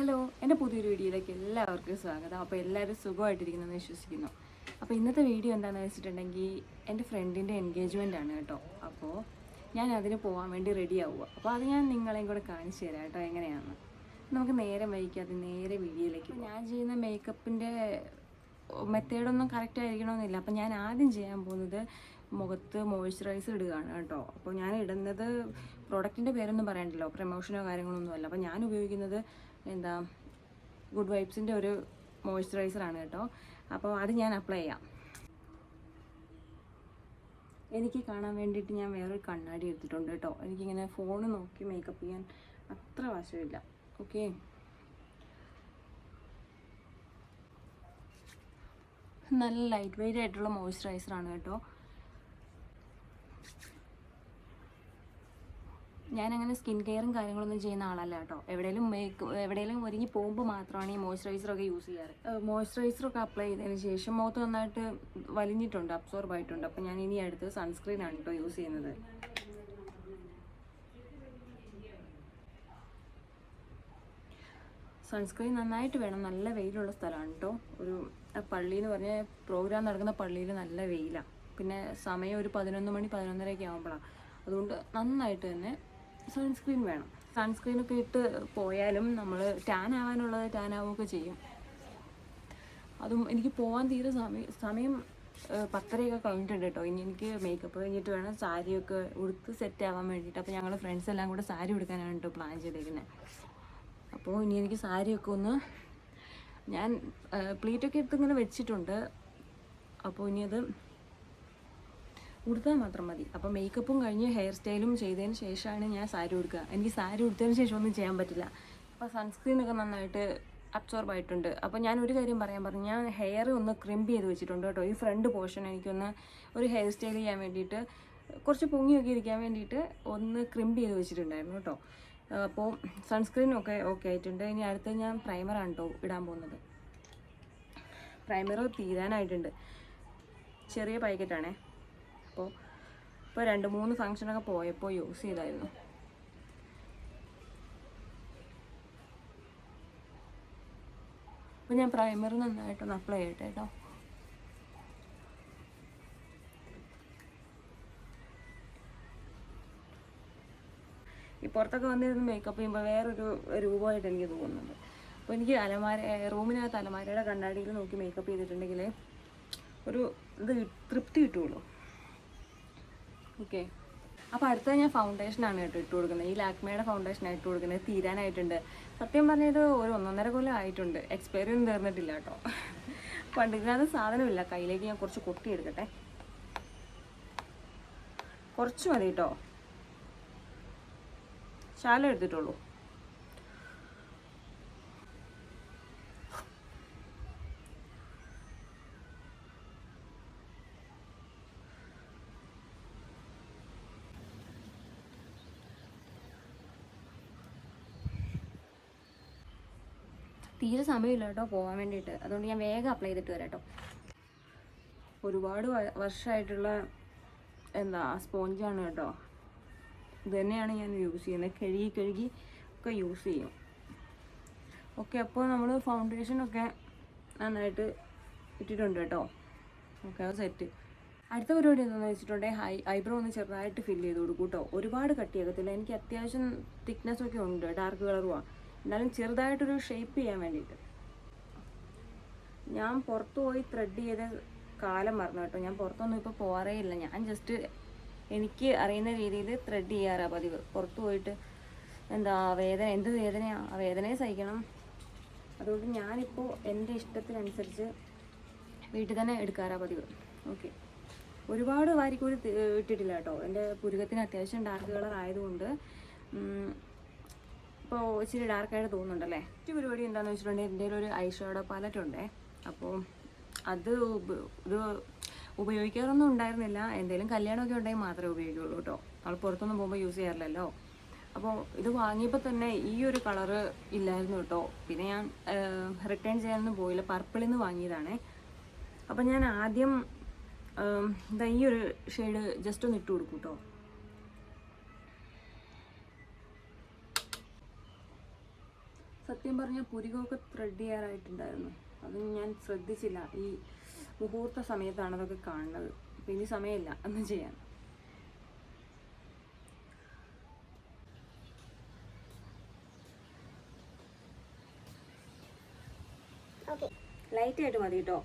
Hello എന്റെ പുതിയൊരു വീഡിയോയിലേക്ക് എല്ലാവർക്കും സ്വാഗതം. അപ്പോൾ എല്ലാവരും സുഖമായിട്ടിരിക്കുന്നെന്ന് വിശ്വസിക്കുന്നു. അപ്പോൾ ഇന്നത്തെ വീഡിയോ എന്താണെന്ന് വെച്ചിട്ടുണ്ടെങ്കിൽ എന്റെ ഫ്രണ്ടിന്റെ എൻഗേജ്മെന്റ് ആണ് കേട്ടോ. അപ്പോൾ ഞാൻ അതിന് പോകാൻ വേണ്ടി റെഡി ആവുക അപ്പോൾ അത് ഞാൻ നിങ്ങളെയും കൂടെ കാണിച്ചു തരാം കേട്ടോ എങ്ങനെയാണ് നമുക്ക് നേരെ വൈകാതെ നേരെ വീഡിയോയിലേക്ക് ഞാൻ ചെയ്യുന്ന മേക്കപ്പിന്റെ മെത്തേഡൊന്നും കറക്റ്റ് ആയിരിക്കണമെന്നില്ല. അപ്പം ഞാൻ ആദ്യം ചെയ്യാൻ പോകുന്നത് മുഖത്ത് മോയ്സ്ചറൈസർ ഇടുകയാണ് കേട്ടോ. അപ്പോൾ ഞാൻ ഇടുന്നത് പ്രോഡക്റ്റിന്റെ പേരൊന്നും പറയണ്ടല്ലോ പ്രമോഷനോ കാര്യങ്ങളൊന്നും അല്ല. അപ്പോൾ ഞാൻ ഉപയോഗിക്കുന്നത് എന്താ ഗുഡ് വൈബ്സിന്റെ ഒരു മോയ്സ്ചറൈസർ ആണ് കേട്ടോ. അപ്പോൾ അത് ഞാൻ അപ്ലൈ ചെയ്യാം. എനിക്ക് കാണാൻ വേണ്ടിയിട്ട് ഞാൻ വേറൊരു കണ്ണാടി എടുത്തിട്ടുണ്ട് കേട്ടോ. എനിക്കിങ്ങനെ ഫോൺ നോക്കി മേക്കപ്പ് ചെയ്യാൻ അത്ര വശമില്ല. ഓക്കെ നല്ല ലൈറ്റ് വെയിറ്റ് ആയിട്ടുള്ള മോയ്സ്ചറൈസർ ആണ് കേട്ടോ. ഞാൻ അങ്ങനെ സ്കിൻ കെയറും കാര്യങ്ങളൊന്നും ചെയ്യുന്ന ആളല്ല കേട്ടോ. എവിടെയെങ്കിലും മേക്ക് എവിടെയെങ്കിലും ഒരുങ്ങി പോകുമ്പോൾ മാത്രമാണ് ഈ മോയ്സ്ചറൈസറൊക്കെ യൂസ് ചെയ്യാറ്. മോയ്സ്ചറൈസറൊക്കെ അപ്ലൈ ചെയ്തതിന് ശേഷം മുഖത്ത് നന്നായിട്ട് വലിഞ്ഞിട്ടുണ്ട് അബ്സോർബ് ആയിട്ടുണ്ട്. അപ്പോൾ ഞാൻ ഇനി അടുത്ത് സൺസ്ക്രീൻ ആണ് കേട്ടോ യൂസ് ചെയ്യുന്നത്. സൺസ്ക്രീൻ നന്നായിട്ട് വേണം. നല്ല വെയിലുള്ള സ്ഥലമാണ് കേട്ടോ. ഒരു പള്ളി എന്ന് പറഞ്ഞ പ്രോഗ്രാം നടക്കുന്ന പള്ളിയിൽ നല്ല വെയിലാണ് പിന്നെ സമയം ഒരു പതിനൊന്ന് മണി പതിനൊന്നരയൊക്കെ ആകുമ്പോഴാണ് അതുകൊണ്ട് നന്നായിട്ട് തന്നെ സൺസ്ക്രീൻ വേണം. സൺസ്ക്രീനൊക്കെ ഇട്ട് പോയാലും നമ്മൾ ടാൻ ആവാനുള്ളത് ടാൻ ആവുകയൊക്കെ ചെയ്യും. അതും എനിക്ക് പോകാൻ തീരെ സമയം സമയം പത്തരയൊക്കെ കഴിഞ്ഞിട്ടുണ്ട് കേട്ടോ. ഇനി എനിക്ക് മേക്കപ്പ് കഴിഞ്ഞിട്ട് വേണം സാരിയൊക്കെ ഉടുത്ത് സെറ്റ് ആവാൻ വേണ്ടിയിട്ട് അപ്പോൾ ഞങ്ങൾ ഫ്രണ്ട്സ് എല്ലാം കൂടെ സാരി ഉടുക്കാനാണ് കേട്ടോ പ്ലാൻ ചെയ്തേക്കുന്നത് അപ്പോൾ ഇനി എനിക്ക് സാരിയൊക്കെ ഒന്ന് ഞാൻ പ്ലീറ്റൊക്കെ എടുത്ത് ഇങ്ങനെ വെച്ചിട്ടുണ്ട്. അപ്പോൾ ഇനി അത് ഉടുത്താൽ മാത്രം മതി. അപ്പോൾ മേക്കപ്പും കഴിഞ്ഞ് ഹെയർ സ്റ്റൈലും ചെയ്തതിന് ശേഷമാണ് ഞാൻ സാരി ഉടുക്കുക. എനിക്ക് സാരി ഉടുത്തതിന് ശേഷം ഒന്നും ചെയ്യാൻ പറ്റില്ല. അപ്പോൾ സൺസ്ക്രീനൊക്കെ നന്നായിട്ട് അബ്സോർബ് ആയിട്ടുണ്ട്. അപ്പോൾ ഞാൻ ഒരു കാര്യം പറയാൻ പറഞ്ഞു. ഞാൻ ഹെയർ ഒന്ന് ക്രിമ്പ് ചെയ്ത് വെച്ചിട്ടുണ്ട് കേട്ടോ. ഈ ഫ്രണ്ട് പോർഷൻ എനിക്കൊന്ന് ഒരു ഹെയർ സ്റ്റൈൽ ചെയ്യാൻ വേണ്ടിയിട്ട് കുറച്ച് പൊങ്ങിയൊക്കെ ഇരിക്കാൻ വേണ്ടിയിട്ട് ഒന്ന് ക്രിമ്പ് ചെയ്ത് വെച്ചിട്ടുണ്ടായിരുന്നു കേട്ടോ. അപ്പോൾ സൺസ്ക്രീനൊക്കെ ഓക്കെ ആയിട്ടുണ്ട്. ഇനി അടുത്ത് ഞാൻ പ്രൈമറാണ് കേട്ടോ ഇടാൻ പോകുന്നത്. പ്രൈമർ തീരാനായിട്ടുണ്ട്. ചെറിയ പാക്കറ്റാണേ അപ്പോൾ ഇപ്പോൾ രണ്ട് മൂന്ന് ഫങ്ഷനൊക്കെ പോയപ്പോൾ യൂസ് ചെയ്തായിരുന്നു. അപ്പോൾ ഞാൻ പ്രൈമർ നന്നായിട്ടൊന്ന് അപ്ലൈ ചെയ്യട്ടെ കേട്ടോ ഈ പുറത്തൊക്കെ വന്നിരുന്ന് മേക്കപ്പ് ചെയ്യുമ്പോൾ വേറൊരു രൂപമായിട്ട് എനിക്ക് തോന്നുന്നുണ്ട്. അപ്പോൾ എനിക്ക് അലമാര റൂമിനകത്ത് അലമാരയുടെ കണ്ണാടിയിൽ നോക്കി മേക്കപ്പ് ചെയ്തിട്ടുണ്ടെങ്കിൽ ഒരു ഇത് തൃപ്തി കിട്ടുള്ളൂ. ഓക്കെ. അപ്പോൾ അടുത്ത ഞാൻ ഫൗണ്ടേഷനാണ് കേട്ടോ ഇട്ട് കൊടുക്കുന്നത്. ഈ ലാക്മയുടെ ഫൗണ്ടേഷനാണ് ഇട്ട് കൊടുക്കുന്നത്. തീരാനായിട്ടുണ്ട്. സത്യം പറഞ്ഞത് ഒരു ഒന്നൊന്നര കൊല്ലം ആയിട്ടുണ്ട്. എക്സ്പയറി ഒന്നും തീർന്നിട്ടില്ല കേട്ടോ. പണ്ടില്ലാത്ത സാധനമില്ല. കയ്യിലേക്ക് ഞാൻ കുറച്ച് കൊട്ടിയെടുക്കട്ടെ. കുറച്ച് മതി കേട്ടോ. ശാലം എടുത്തിട്ടുള്ളൂ. തീരെ സമയമില്ല കേട്ടോ പോകാൻ വേണ്ടിയിട്ട്. അതുകൊണ്ട് ഞാൻ വേഗം അപ്ലൈ ചെയ്തിട്ട് വരാം കേട്ടോ. ഒരുപാട് വർഷമായിട്ടുള്ള എന്താ സ്പോഞ്ചാണ് കേട്ടോ. ഇത് തന്നെയാണ് ഞാൻ യൂസ് ചെയ്യുന്നത്. കഴുകി കഴുകി ഒക്കെ യൂസ് ചെയ്യും. ഓക്കെ അപ്പോൾ നമ്മൾ ഫൗണ്ടേഷനൊക്കെ നന്നായിട്ട് ഇട്ടിട്ടുണ്ട് കേട്ടോ. ഓക്കെ അത് സെറ്റ് അടുത്ത പരിപാടി എന്താണെന്ന് വെച്ചിട്ടുണ്ടെങ്കിൽ ഹൈ ഐബ്രോ ഒന്ന് ചെറുതായിട്ട് ഫില്ല് ചെയ്ത് കൊടുക്കും കേട്ടോ. ഒരുപാട് കട്ടിയാകത്തില്ല എനിക്ക് അത്യാവശ്യം തിക്നെസ് ഒക്കെ ഉണ്ട് ഡാർക്ക് കളറുമാണ് എന്നാലും ചെറുതായിട്ടൊരു ഷേപ്പ് ചെയ്യാൻ വേണ്ടിയിട്ട്. ഞാൻ പുറത്ത് പോയി ത്രെഡ് ചെയ്ത കാലം മറന്നു കേട്ടോ. ഞാൻ പുറത്തൊന്നും ഇപ്പോൾ പോകാറേ ഇല്ല. ഞാൻ ജസ്റ്റ് എനിക്ക് അറിയുന്ന രീതിയിൽ ത്രെഡ് ചെയ്യാറാണ് പതിവ്. പുറത്ത് പോയിട്ട് എന്താ വേദന എന്ത് വേദനയാണ് ആ വേദനയെ സഹിക്കണം. അതുകൊണ്ട് ഞാനിപ്പോൾ എന്റെ ഇഷ്ടത്തിനനുസരിച്ച് വീട്ടിൽ തന്നെ എടുക്കാറാണ് പതിവ്. ഓക്കെ ഒരുപാട് വാരിക്കൂടി ഇട്ടിട്ടില്ല കേട്ടോ. എന്റെ പുരുകത്തിന് അത്യാവശ്യം ഡാർക്ക് കളർ ആയതുകൊണ്ട് ഇപ്പോൾ ഇച്ചിരി ഡാർക്കായിട്ട് തോന്നുന്നുണ്ടല്ലേ? മറ്റു പരിപാടി എന്താണെന്ന് വെച്ചിട്ടുണ്ടെങ്കിൽ എന്റെ ഒരു ഐഷാഡോ പാലറ്റ് ഉണ്ടേ. അപ്പോൾ അത് ഇത് ഉപയോഗിക്കാറൊന്നും ഉണ്ടായിരുന്നില്ല. എന്തെങ്കിലും കല്യാണമൊക്കെ ഉണ്ടെങ്കിൽ മാത്രമേ ഉപയോഗിക്കുള്ളൂ കേട്ടോ. നമ്മൾ പുറത്തൊന്നും പോകുമ്പോൾ യൂസ് ചെയ്യാറില്ലല്ലോ. അപ്പോൾ ഇത് വാങ്ങിയപ്പോൾ തന്നെ ഈ ഒരു കളറ് ഇല്ലായിരുന്നു കേട്ടോ. പിന്നെ ഞാൻ റിട്ടേൺ ചെയ്യാനൊന്നും പോയില്ല. പർപ്പിളിൽ നിന്ന് വാങ്ങിയതാണേ. അപ്പം ഞാൻ ആദ്യം ഇതാ ഈ ഒരു ഷെയ്ഡ് ജസ്റ്റ് ഒന്ന് ഇട്ട് കൊടുക്കും കേട്ടോ. സത്യം പറഞ്ഞാൽ പുരികമൊക്കെ ത്രെഡ് ചെയ്യാറായിട്ടുണ്ടായിരുന്നു. അത് ഞാൻ ശ്രദ്ധിച്ചില്ല. ഈ മുഹൂർത്ത സമയത്താണ് അതൊക്കെ കാണുന്നത്. അപ്പം ഇനി സമയമില്ല. ഒന്നും ചെയ്യാൻ. ലൈറ്റായിട്ട് മതി കേട്ടോ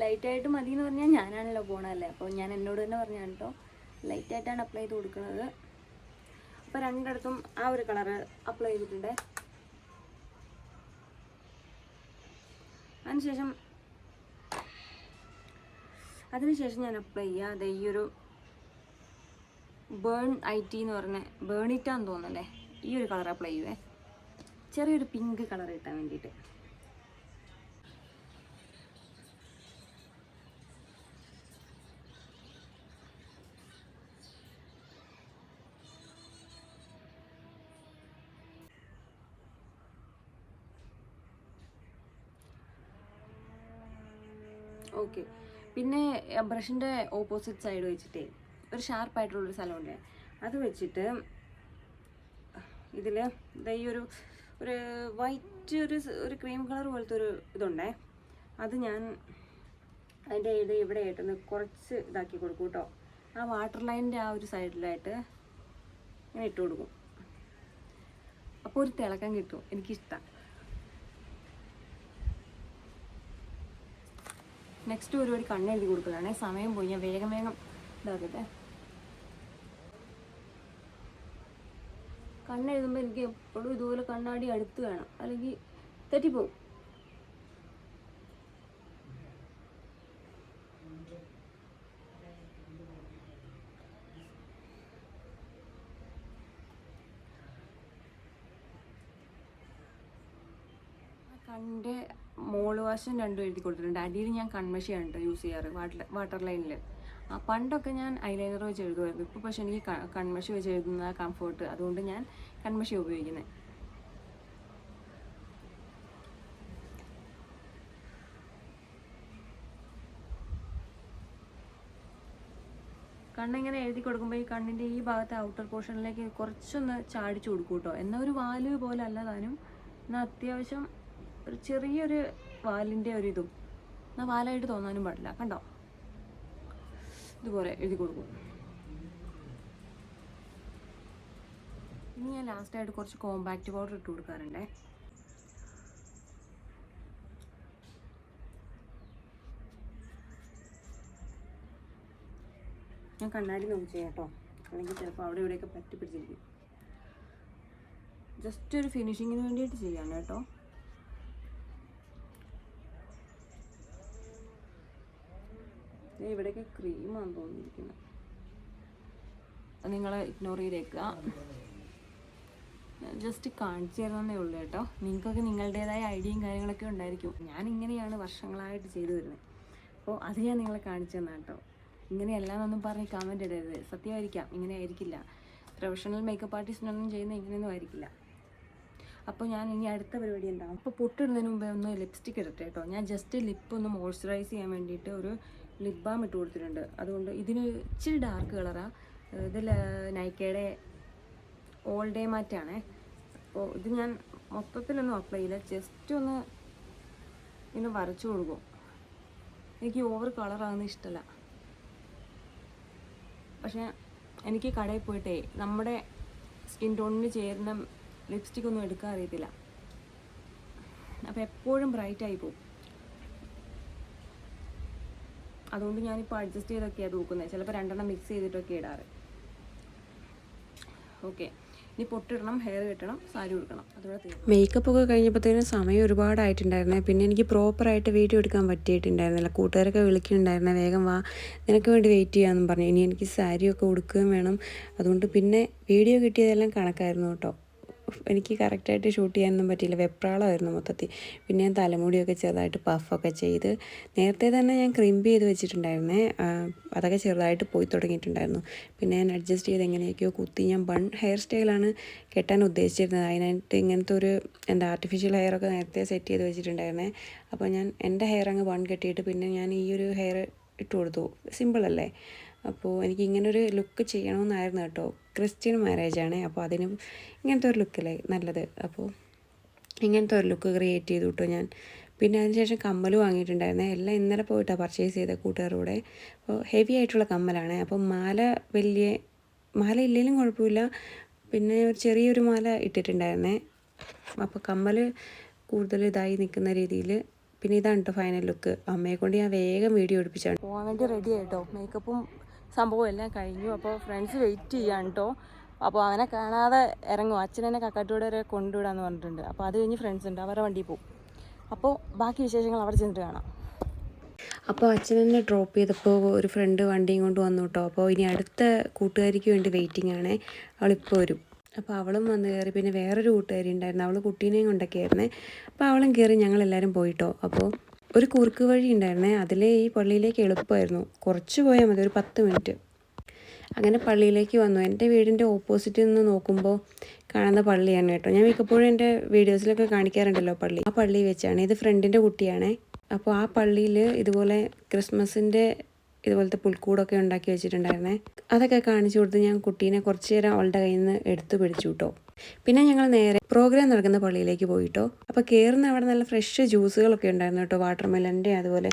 ലൈറ്റായിട്ട് മതി എന്ന് പറഞ്ഞാൽ ഞാനാണല്ലോ പോണല്ലേ അപ്പോൾ ഞാൻ എന്നോട് തന്നെ പറഞ്ഞാണ് കേട്ടോ ലൈറ്റായിട്ടാണ് അപ്ലൈ ചെയ്ത് കൊടുക്കുന്നത് അപ്പോൾ രണ്ടിടത്തും ആ ഒരു കളറ് അപ്ലൈ ചെയ്തിട്ടുണ്ട്. അതിനുശേഷം അതിനുശേഷം ഞാൻ അപ്ലൈ ചെയ്യുക അത് ഈ ഒരു ബേൺ ഐ ടി എന്ന് പറഞ്ഞ ബേണിറ്റാന്ന് തോന്നുന്നല്ലേ? ഈ ഒരു കളർ അപ്ലൈ ചെയ്യുവേ. ചെറിയൊരു പിങ്ക് കളർ കിട്ടാൻ വേണ്ടിയിട്ട്. ഓക്കെ പിന്നെ ബ്രഷിന്റെ ഓപ്പോസിറ്റ് സൈഡ് വെച്ചിട്ടേ ഒരു ഷാർപ്പായിട്ടുള്ളൊരു സ്ഥലമുണ്ട് അത് വെച്ചിട്ട് ഇതിൽ ഈ ഒരു ഒരു വൈറ്റ് ഒരു ഒരു ക്രീം കളർ പോലത്തെ ഒരു ഇതുണ്ടേ. അത് ഞാൻ അതിന്റെ ഇത് ഇവിടെ ആയിട്ടൊന്ന് കുറച്ച് ഇതാക്കി കൊടുക്കും കേട്ടോ ആ വാട്ടർ ലൈനിന്റെ ആ ഒരു സൈഡിലായിട്ട് ഇങ്ങനെ ഇട്ട് കൊടുക്കും. അപ്പോൾ ഒരു തിളക്കം കിട്ടും. എനിക്കിഷ്ടമാണ് നെക്സ്റ്റ് പരിപാടി കണ്ണെഴുതി കൊടുക്കുന്നതാണേ. സമയം പോയി. ഞാൻ വേഗം വേഗം ഇതാക്കട്ടെ. കണ്ണെഴുതുമ്പോൾ എനിക്ക് എപ്പോഴും ഇതുപോലെ കണ്ണാടി അടുത്ത് വേണം. അല്ലെങ്കിൽ തെറ്റിപ്പോവും. കണ്ണിന്റെ മോൾ വാശം രണ്ടും എഴുതി കൊടുത്തിട്ടുണ്ട്. അടിയിൽ ഞാൻ കൺമഷിയാണ് കേട്ടോ യൂസ് ചെയ്യാറ്. വാട്ടർ ലൈനിൽ ആ പണ്ടൊക്കെ ഞാൻ ഐലൈനർ വെച്ച് എഴുതുമായിരുന്നു. ഇപ്പോൾ പക്ഷേ എനിക്ക് കൺമഷി വെച്ച് എഴുതുന്ന കംഫോർട്ട് അതുകൊണ്ട് ഞാൻ കൺമഷി ഉപയോഗിക്കുന്നത് കണ്ണിങ്ങനെ എഴുതി കൊടുക്കുമ്പോൾ ഈ കണ്ണിന്റെ ഈ ഭാഗത്തെ ഔട്ടർ പോർഷനിലേക്ക് കുറച്ചൊന്ന് ചാടിച്ചു കൊടുക്കും കേട്ടോ എന്നാൽ ഒരു വാൽ പോലെ അല്ല താനും. എന്നാൽ അത്യാവശ്യം ഒരു ചെറിയൊരു വാലിന്റെ ഒരു ഇതും എന്നാൽ വാലായിട്ട് തോന്നാനും പാടില്ല. കണ്ടോ? ഇതുപോലെ എഴുതി കൊടുക്കും. ഇനി ഞാൻ ലാസ്റ്റായിട്ട് കുറച്ച് കോമ്പാക്റ്റ് പൗഡർ ഇട്ട് കൊടുക്കാറുണ്ടേ. ഞാൻ കണ്ണാടി നോക്കി ചെയ്യാട്ടോ അല്ലെങ്കിൽ ചിലപ്പോൾ അവിടെ ഇവിടെയൊക്കെ പറ്റി പിടിച്ചിരിക്കും ജസ്റ്റ് ഒരു ഫിനിഷിങ്ങിന് വേണ്ടിയിട്ട് ചെയ്യാണ് കേട്ടോ. ഇവിടെയൊക്കെ ക്രീമാണെന്ന് തോന്നിയിരിക്കുന്നത്. നിങ്ങൾ ഇഗ്നോർ ചെയ്തേക്കുക ജസ്റ്റ് കാണിച്ചു തരുന്നതേ ഉള്ളൂ കേട്ടോ. നിങ്ങൾക്കൊക്കെ നിങ്ങളുടേതായ ഐഡിയയും കാര്യങ്ങളൊക്കെ ഉണ്ടായിരിക്കും. ഞാൻ ഇങ്ങനെയാണ് വർഷങ്ങളായിട്ട് ചെയ്തു വരുന്നത് അപ്പോൾ അത് ഞാൻ നിങ്ങളെ കാണിച്ചു തന്നെ കേട്ടോ. ഇങ്ങനെയല്ല എന്നൊന്നും പറഞ്ഞ് കമന്റ് ഇടരുത്. സത്യമായിരിക്കാം. ഇങ്ങനെ ആയിരിക്കില്ല. പ്രൊഫഷണൽ മേക്കപ്പ് ആർട്ടിസ്റ്റിനൊന്നും ചെയ്യുന്ന ഇങ്ങനെയൊന്നും ആയിരിക്കില്ല. അപ്പോൾ ഞാൻ ഇനി അടുത്ത പരിപാടി എന്താവും അപ്പോൾ പൊട്ടിടുന്നതിന് മുമ്പേ ഒന്ന് ലിപ്സ്റ്റിക് ഇടട്ടെ കേട്ടോ. ഞാൻ ജസ്റ്റ് ലിപ്പ് ഒന്ന് മോയ്സ്ചറൈസ് ചെയ്യാൻ വേണ്ടിയിട്ട് ഒരു ലിപ് ബാം ഇട്ട് കൊടുത്തിട്ടുണ്ട്. അതുകൊണ്ട് ഇതിന് ഇച്ചിരി ഡാർക്ക് കളറാണ് ഇതിൽ നൈക്കയുടെ ഓൾ ഡേ മാറ്റാണേ അപ്പോൾ ഇത് ഞാൻ മൊത്തത്തിലൊന്നും അപ്ലൈ ചെയ്യില്ല. ജസ്റ്റ് ഒന്ന് ഇന്ന് വരച്ചു കൊടുക്കും. എനിക്ക് ഓവർ കളറാകുന്ന ഇഷ്ടമല്ല പക്ഷേ എനിക്ക് കടയിൽ പോയിട്ടേ നമ്മുടെ സ്കിൻ ടോണിന് ചേരുന്ന ലിപ്സ്റ്റിക് ഒന്നും എടുക്കാൻ അറിയത്തില്ല. അപ്പോൾ എപ്പോഴും ബ്രൈറ്റായി പോകും. അതുകൊണ്ട് ഞാനിപ്പോൾ അഡ്ജസ്റ്റ് ചെയ്തൊക്കെയാണ് തൂക്കുന്നത് ചിലപ്പോൾ രണ്ടെണ്ണം മിക്സ് ചെയ്തിട്ടൊക്കെ ഇടാറ്. ഓക്കെ ഇനി പൊട്ടിടണം ഹെയർ കെട്ടണം സാരി ഉടുക്കണം. തീർന്നു മേക്കപ്പ് ഒക്കെ കഴിഞ്ഞപ്പോഴത്തേനും സമയം ഒരുപാടായിട്ടുണ്ടായിരുന്നേ. പിന്നെ എനിക്ക് പ്രോപ്പറായിട്ട് വീഡിയോ എടുക്കാൻ പറ്റിയിട്ടുണ്ടായിരുന്നില്ല. കൂട്ടുകാരൊക്കെ വിളിക്കുന്നുണ്ടായിരുന്നേ വേഗം വാ നിനക്ക് വേണ്ടി വെയിറ്റ് ചെയ്യാമെന്നും പറഞ്ഞു. ഇനി എനിക്ക് സാരിയൊക്കെ ഉടുക്കുകയും വേണം. അതുകൊണ്ട് പിന്നെ വീഡിയോ കിട്ടിയതെല്ലാം കണക്കായിരുന്നു കേട്ടോ. എനിക്ക് കറക്റ്റായിട്ട് ഷൂട്ട് ചെയ്യാനൊന്നും പറ്റിയില്ല. വെപ്രാളമായിരുന്നു മൊത്തത്തിൽ. പിന്നെ ഞാൻ തലമുടിയൊക്കെ ചെറുതായിട്ട് പഫൊക്കെ ചെയ്ത് നേരത്തെ തന്നെ ഞാൻ ക്രിമ്പ് ചെയ്ത് വെച്ചിട്ടുണ്ടായിരുന്നേ. അതൊക്കെ ചെറുതായിട്ട് പോയി തുടങ്ങിയിട്ടുണ്ടായിരുന്നു. പിന്നെ ഞാൻ അഡ്ജസ്റ്റ് ചെയ്ത് എങ്ങനെയൊക്കെയോ കുത്തി ഞാൻ ബൺ ഹെയർ സ്റ്റൈലാണ് കെട്ടാൻ ഉദ്ദേശിച്ചിരുന്നത്. അതിനായിട്ട് ഇങ്ങനത്തെ ഒരു എന്താ ആർട്ടിഫിഷ്യൽ ഹെയറൊക്കെ നേരത്തെ സെറ്റ് ചെയ്ത് വെച്ചിട്ടുണ്ടായിരുന്നേ. അപ്പോൾ ഞാൻ എന്റെ ഹെയർ അങ്ങ് ബൺ കെട്ടിയിട്ട് പിന്നെ ഞാൻ ഈ ഒരു ഹെയർ ഇട്ട് കൊടുത്തു. സിമ്പിൾ അല്ലേ? അപ്പോൾ എനിക്ക് ഇങ്ങനൊരു ലുക്ക് ചെയ്യണമെന്നായിരുന്നു കേട്ടോ. ക്രിസ്ത്യൻ ആണ്. അപ്പോൾ അതിന് ഇങ്ങനത്തെ ഒരു ലുക്കല്ലേ നല്ലത്. അപ്പോൾ ഇങ്ങനത്തെ ഒരു ലുക്ക് ക്രിയേറ്റ് ചെയ്തു കേട്ടോ ഞാൻ. പിന്നെ അതിനുശേഷം കമ്മൽ വാങ്ങിയിട്ടുണ്ടായിരുന്നേ. എല്ലാം ഇന്നലെ പോയിട്ടാണ് പർച്ചേസ് ചെയ്ത കൂട്ടുകാരുടെ. അപ്പോൾ ഹെവി ആയിട്ടുള്ള കമ്മലാണ്. അപ്പോൾ മാല വലിയ മാല ഇല്ലെങ്കിലും കുഴപ്പമില്ല. പിന്നെ ഒരു ചെറിയൊരു മാല ഇട്ടിട്ടുണ്ടായിരുന്നേ. അപ്പോൾ കമ്മൽ കൂടുതൽ ഇതായി നിൽക്കുന്ന രീതിയിൽ. പിന്നെ ഇതാണ് കേട്ടോ ഫൈനൽ ലുക്ക് അമ്മയെ കൊണ്ട് ഞാൻ വേഗം വീഡിയോ എടുപ്പിച്ചാണ്. പോകാൻ വേണ്ടി റെഡി ആയിട്ടോ മേക്കപ്പും സംഭവം എല്ലാം കഴിഞ്ഞു. അപ്പോൾ ഫ്രണ്ട്സ് വെയിറ്റ് ചെയ്യാൻ കേട്ടോ അപ്പോൾ അവനെ കാണാതെ ഇറങ്ങും. അച്ഛനെന്നെ കക്കാട്ടൂടെ വരെ കൊണ്ടുവിടാന്ന് പറഞ്ഞിട്ടുണ്ട്. അപ്പോൾ അത് കഴിഞ്ഞ് ഫ്രണ്ട്സ് ഉണ്ട്. അവരുടെ വണ്ടിയിൽ പോകും അപ്പോൾ ബാക്കി വിശേഷങ്ങൾ അവിടെ ചെന്നിട്ട് കാണാം. അപ്പോൾ അച്ഛൻ എന്നെ ഡ്രോപ്പ് ചെയ്തപ്പോൾ ഒരു ഫ്രണ്ട് വണ്ടിയും കൊണ്ട് വന്നു കേട്ടോ അപ്പോൾ ഇനി അടുത്ത കൂട്ടുകാരിക്ക് വേണ്ടി വെയിറ്റിംഗ് ആണേ. അവളിപ്പോൾ വരും. അപ്പോൾ അവളും വന്ന് കയറി. പിന്നെ വേറൊരു കൂട്ടുകാരി ഉണ്ടായിരുന്നു. അവൾ കുട്ടീനെയും കൊണ്ടൊക്കെ ആയിരുന്നേ അപ്പോൾ അവളും കയറി ഞങ്ങളെല്ലാവരും പോയിട്ടോ അപ്പോൾ ഒരു കുറുക്ക് വഴി ഉണ്ടായിരുന്നേ. അതിലെ ഈ പള്ളിയിലേക്ക് എളുപ്പമായിരുന്നു. കുറച്ച് പോയാൽ മതി ഒരു പത്ത് മിനിറ്റ്. അങ്ങനെ പള്ളിയിലേക്ക് വന്നു. എന്റെ വീടിന്റെ ഓപ്പോസിറ്റിൽ നിന്ന് നോക്കുമ്പോൾ കാണുന്ന പള്ളിയാണ് കേട്ടോ. ഞാൻ മിക്കപ്പോഴും എന്റെ വീഡിയോസിലൊക്കെ കാണിക്കാറുണ്ടല്ലോ പള്ളി. ആ പള്ളി വെച്ചാണ്. ഇത് ഫ്രണ്ടിന്റെ കുട്ടിയാണേ. അപ്പോൾ ആ പള്ളിയിൽ ഇതുപോലെ ക്രിസ്മസിന്റെ ഇതുപോലത്തെ പുൽക്കൂടൊക്കെ ഉണ്ടാക്കി വെച്ചിട്ടുണ്ടായിരുന്നേ. അതൊക്കെ കാണിച്ചു കൊടുത്ത് ഞാൻ കുട്ടീനെ കുറച്ച് നേരം അവളുടെ കയ്യിൽ നിന്ന് എടുത്തു പിടിച്ചു കേട്ടോ പിന്നെ ഞങ്ങൾ നേരെ പ്രോഗ്രാം നടക്കുന്ന പള്ളിയിലേക്ക് പോയിട്ടോ. അപ്പോൾ കയറുന്ന അവിടെ നല്ല ഫ്രഷ് ജ്യൂസുകളൊക്കെ ഉണ്ടായിരുന്നു കേട്ടോ വാട്ടർ അതുപോലെ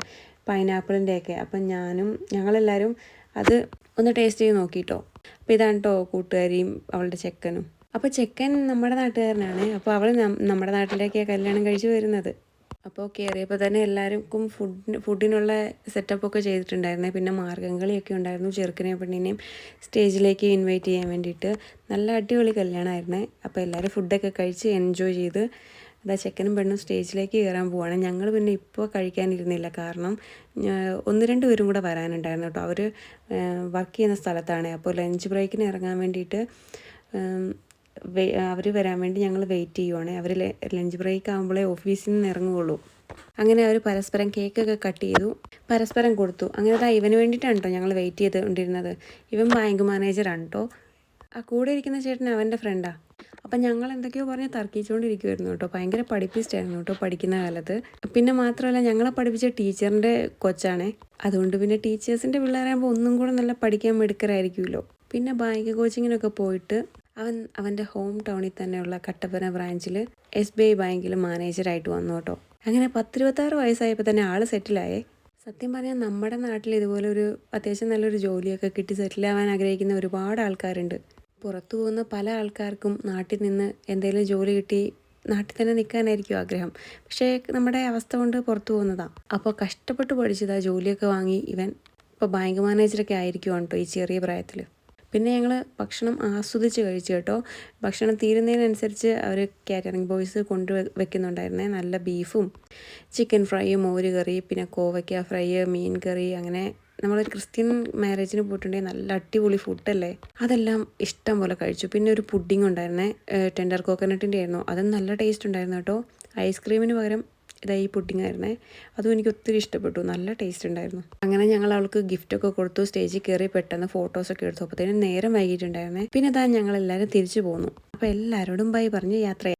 പൈനാപ്പിളിന്റെ ഒക്കെ. അപ്പം ഞാനും ഞങ്ങളെല്ലാവരും അത് ഒന്ന് ടേസ്റ്റ് ചെയ്ത് നോക്കിയിട്ടോ അപ്പോൾ ഇതാണ് കേട്ടോ കൂട്ടുകാരിയും അവളുടെ ചെക്കനും. അപ്പോൾ ചെക്കൻ നമ്മുടെ നാട്ടുകാരനാണ്. അപ്പോൾ അവൾ നമ്മുടെ നാട്ടിലേക്കാണ് കല്യാണം കഴിച്ച് വരുന്നത്. അപ്പോൾ കയറിയപ്പോൾ തന്നെ എല്ലാവർക്കും ഫുഡിന് ഫുഡിനുള്ള സെറ്റപ്പ് ഒക്കെ ചെയ്തിട്ടുണ്ടായിരുന്നേ. പിന്നെ മാർഗംകളിയൊക്കെ ഉണ്ടായിരുന്നു ചെറുക്കനെയും പെണ്ണിനെയും സ്റ്റേജിലേക്ക് ഇൻവൈറ്റ് ചെയ്യാൻ വേണ്ടിയിട്ട്. നല്ല അടിപൊളി കല്യാണമായിരുന്നേ അപ്പോൾ എല്ലാവരും ഫുഡൊക്കെ കഴിച്ച് എൻജോയ് ചെയ്ത് അതാ ചെക്കനും പെണ്ണും സ്റ്റേജിലേക്ക് കയറാൻ പോവാണ്. ഞങ്ങൾ പിന്നെ ഇപ്പോൾ കഴിക്കാനിരുന്നില്ല. കാരണം ഒന്ന് രണ്ട് പേരും കൂടെ വരാനുണ്ടായിരുന്നു കേട്ടോ. അവർ വർക്ക് ചെയ്യുന്ന സ്ഥലത്താണ്. അപ്പോൾ ലഞ്ച് ബ്രേക്കിന് ഇറങ്ങാൻ വേണ്ടിയിട്ട് അവർ വരാൻ വേണ്ടി ഞങ്ങൾ വെയിറ്റ് ചെയ്യുവാണേ. അവർ ലഞ്ച് ബ്രേക്ക് ആകുമ്പോഴേ ഓഫീസിൽ നിന്ന് ഇറങ്ങുകയുള്ളൂ അങ്ങനെ അവർ പരസ്പരം കേക്കൊക്കെ കട്ട് ചെയ്തു. പരസ്പരം കൊടുത്തു. അങ്ങനെ അതാ ഇവന് വേണ്ടിയിട്ടാണ് കേട്ടോ ഞങ്ങൾ വെയിറ്റ് ചെയ്തുകൊണ്ടിരുന്നത്. ഇവൻ ബാങ്ക് മാനേജറാണ് കേട്ടോ ആ കൂടെ ഇരിക്കുന്ന ചേട്ടൻ അവന്റെ ഫ്രണ്ടാണ് അപ്പം ഞങ്ങൾ എന്തൊക്കെയോ പറഞ്ഞ് തർക്കിച്ചുകൊണ്ടിരിക്കുമായിരുന്നു കേട്ടോ ഭയങ്കര പഠിപ്പിസ്റ്റായിരുന്നു കേട്ടോ പഠിക്കുന്ന കാലത്ത്. പിന്നെ മാത്രമല്ല ഞങ്ങളെ പഠിപ്പിച്ച ടീച്ചറിന്റെ കൊച്ചാണേ. അതുകൊണ്ട് പിന്നെ ടീച്ചേഴ്സിന്റെ പിള്ളേരാകുമ്പോൾ ഒന്നും കൂടെ നല്ല പഠിക്കാൻ മിടുക്കരായിരിക്കുമല്ലോ. പിന്നെ ബാങ്ക് കോച്ചിങ്ങിനൊക്കെ പോയിട്ട് അവൻ അവന്റെ ഹോം ടൗണിൽ തന്നെയുള്ള കട്ടപ്പന ബ്രാഞ്ചിൽ എസ് ബി ഐ ബാങ്കിൽ മാനേജറായിട്ട് വന്നു കേട്ടോ. അങ്ങനെ പത്തിരുപത്താറ് വയസ്സായപ്പോൾ തന്നെ ആൾ സെറ്റിലായേ സത്യം പറഞ്ഞാൽ നമ്മുടെ നാട്ടിൽ ഇതുപോലെ ഒരു അത്യാവശ്യം നല്ലൊരു ജോലിയൊക്കെ കിട്ടി സെറ്റിലാവാൻ ആഗ്രഹിക്കുന്ന ഒരുപാട് ആൾക്കാരുണ്ട്. പുറത്തു പോകുന്ന പല ആൾക്കാർക്കും നാട്ടിൽ നിന്ന് എന്തെങ്കിലും ജോലി കിട്ടി നാട്ടിൽ തന്നെ നിൽക്കാനായിരിക്കും ആഗ്രഹം. പക്ഷേ നമ്മുടെ അവസ്ഥ കൊണ്ട് പുറത്തു പോകുന്നതാണ് അപ്പോൾ കഷ്ടപ്പെട്ട് പഠിച്ചതാ ജോലിയൊക്കെ വാങ്ങി ഇവൻ. ഇപ്പോൾ ബാങ്ക് മാനേജറൊക്കെ ആയിരിക്കുവാണ് കേട്ടോ ഈ ചെറിയ പ്രായത്തിൽ പിന്നെ ഞങ്ങൾ ഭക്ഷണം ആസ്വദിച്ച് കഴിച്ചു കേട്ടോ. ഭക്ഷണം തീരുന്നതിനനുസരിച്ച് അവർ കാറ്ററിംഗ് ബോയ്സ് കൊണ്ടു വെക്കുന്നുണ്ടായിരുന്നേ. നല്ല ബീഫും ചിക്കൻ ഫ്രൈയും മോര് കറി പിന്നെ കോവയ്ക്ക ഫ്രൈ മീൻ കറി അങ്ങനെ നമ്മളൊരു ക്രിസ്ത്യൻ മാരേജിന് പോയിട്ടുണ്ടെങ്കിൽ നല്ല അടിപൊളി ഫുഡല്ലേ അതെല്ലാം ഇഷ്ടം പോലെ കഴിച്ചു. പിന്നെ ഒരു പുഡിംഗ് ഉണ്ടായിരുന്നേ ടെൻഡർ കോക്കനട്ടിന്റെ ആയിരുന്നു. അതും നല്ല ടേസ്റ്റ് ഉണ്ടായിരുന്നു കേട്ടോ. ഐസ്ക്രീമിന് പകരം ഇതാ ഈ ആയിരുന്നേ. അതും എനിക്ക് ഒത്തിരി ഇഷ്ടപ്പെട്ടു. നല്ല ടേസ്റ്റ് ഉണ്ടായിരുന്നു. അങ്ങനെ ഞങ്ങൾ അവൾക്ക് ഗിഫ്റ്റ് ഒക്കെ കൊടുത്തു. സ്റ്റേജിൽ കയറി പെട്ടെന്ന് ഫോട്ടോസൊക്കെ എടുത്തു. അപ്പോഴത്തേനും നേരം വൈകിട്ടുണ്ടായിരുന്നേ പിന്നെ താൻ ഞങ്ങൾ എല്ലാവരും തിരിച്ചു പോന്നു. അപ്പോൾ എല്ലാവരോടും ബൈ പറഞ്ഞ് യാത്ര